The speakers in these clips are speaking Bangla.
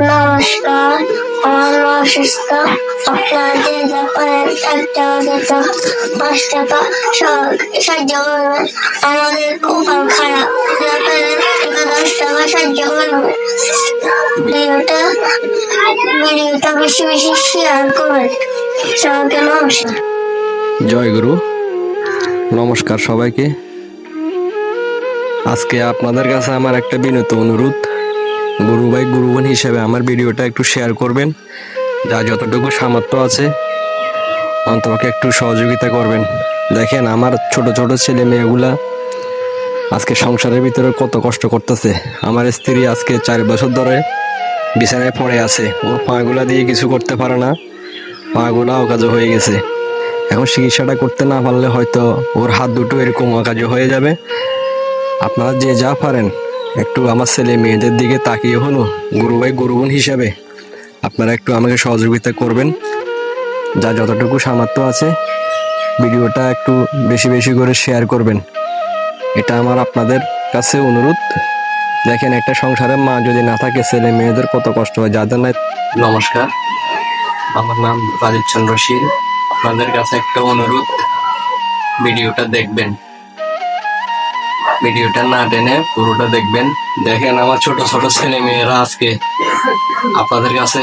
নমস্কার, আমার অসুস্থ আপনারা যে যা পারেন এক টাকা দিত পাঁচ টাকা সহ- সাহায্য করবেন আমাদের কপাল খারাপ পারেন দশ টাকা সাহায্য করবেন ভিডিওটা ভিডিওটা বেশি বেশি শেয়ার করবেন সবাইকে নমস্কার। জয় গুরু। নমস্কার সবাইকে। আজকে আপনাদের কাছে আমার একটা বিনত অনুরোধ। গুরু ভাই গুরুবন হিসেবে আমার ভিডিওটা একটু শেয়ার করবেন। যা যতটুকু সামর্থ্য আছে, অন্তপক্ষে একটু সহযোগিতা করবেন। দেখেন, আমার ছোট ছোট ছেলে মেয়েগুলা আজকে সংসারের ভিতরে কত কষ্ট করতেছে। আমার স্ত্রী আজকে চার বছর ধরে বিছানায় পড়ে আছে। ওর পাগুলা দিয়ে কিছু করতে পারে না। পাগুলা অকাজ হয়ে গেছে। এখন চিকিৎসাটা করতে না পারলে হয়তো ওর হাত দুটো এরকম অকাজ হয়ে যাবে। আপনারা যে যা পারেন একটু আমার ছেলে মেয়েদের দিকে তাকিয়ে হলো, গুরু ভাই গুরুগুণ হিসাবে। আপনারা একটু আমাকে সহযোগিতা করবেন। যা যতটুকু সামর্থ্য আছে, ভিডিওটা একটু বেশি বেশি করে শেয়ার করবেন। এটা আমার আপনাদের কাছে অনুরোধ। দেখেন, একটা সংসারের মা যদি না থাকে, ছেলে মেয়েদের কত কষ্ট হয় যাদের নাই নমস্কার। আমার নাম রাজীব চন্দ্র শীল। আপনাদের কাছে একটা অনুরোধ, ভিডিওটা দেখবেন। ভিডিওটা না টেনে পুরোটা দেখবেন। দেখেন আমার ছোট ছোট ছেলে মেয়েরা আজকে আপনাদের কাছে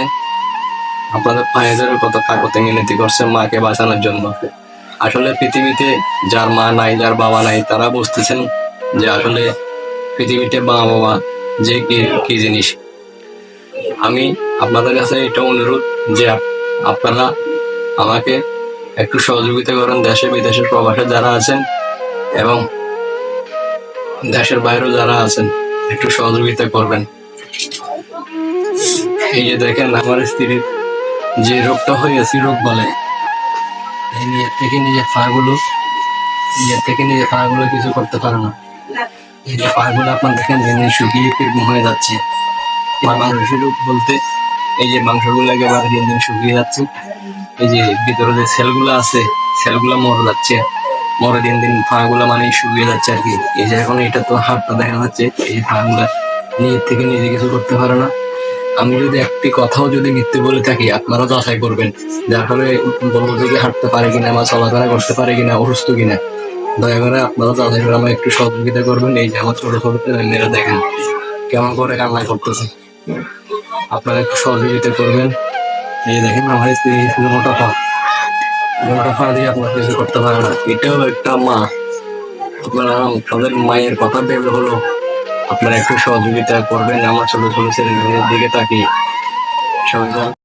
আপনাদের পায়েদের কত কাকতে মিনতি করছে মাকে বাঁচানোর জন্য। আসলে পৃথিবীতে যার মা নাই, যার বাবা নাই, তারা বুঝতেছেন যে আসলে পৃথিবীতে মা বাবা যে কি কি জিনিস। আমি আপনাদের কাছে এটা অনুরোধ যে আপনারা আমাকে একটু সহযোগিতা করেন দেশে বিদেশে প্রবাসে যারা আছেন এবং দেশের বাইরেও যারা আছেন, একটু সহযোগিতা করবেন। এই যে দেখেন আমার স্ত্রীর যে রোগটা হয়েছে, রোগ বলে নিজের থেকে নিজের পাগুলো, নিজের থেকে নিজের পাগুলো কিছু করতে পারে না। এই যে পাগুলো আপনার দেখেন দিন শুকিয়ে কীরকম হয়ে যাচ্ছে। মাংসের রোগ বলতে, এই যে মাংসগুলো একেবারে দিন দিন শুকিয়ে যাচ্ছে, এই যে ভিতরে যে সেলগুলো আছে, সেলগুলো মরে যাচ্ছে। মরে দিন দিন পাগুলো মানে শুকিয়ে যাচ্ছে আর কি। এই যে এখন এটা তো হাতটা দেখা যাচ্ছে, এই পাগুলা নিজের থেকে নিজে কিছু করতে পারে না। আমি যদি একটি কথাও যদি মিথ্যে বলে থাকি, আপনারা যাচাই করবেন যার ফলে বলব থেকে হাঁটতে পারে কিনা বা চলাফেরা করতে পারে কিনা, অসুস্থ কিনা। দয়া করে আপনারা যাচাই করে আমার একটু সহযোগিতা করবেন, এই যে আমার ছোট ছোট মেয়েরা দেখেন কেমন করে কান্না করতেছে। আপনারা একটু সহযোগিতা করবেন। এই দেখেন আমার স্ত্রী মোটা আপনার কিছু করতে পারে না। এটাও একটা মা। আপনারা তাদের মায়ের কথা ভেবে হলো। আপনারা একটু সহযোগিতা করবেন, আমার ছোট ছোট ছেলে মেয়েদের দিকে তাকিয়ে। সবাই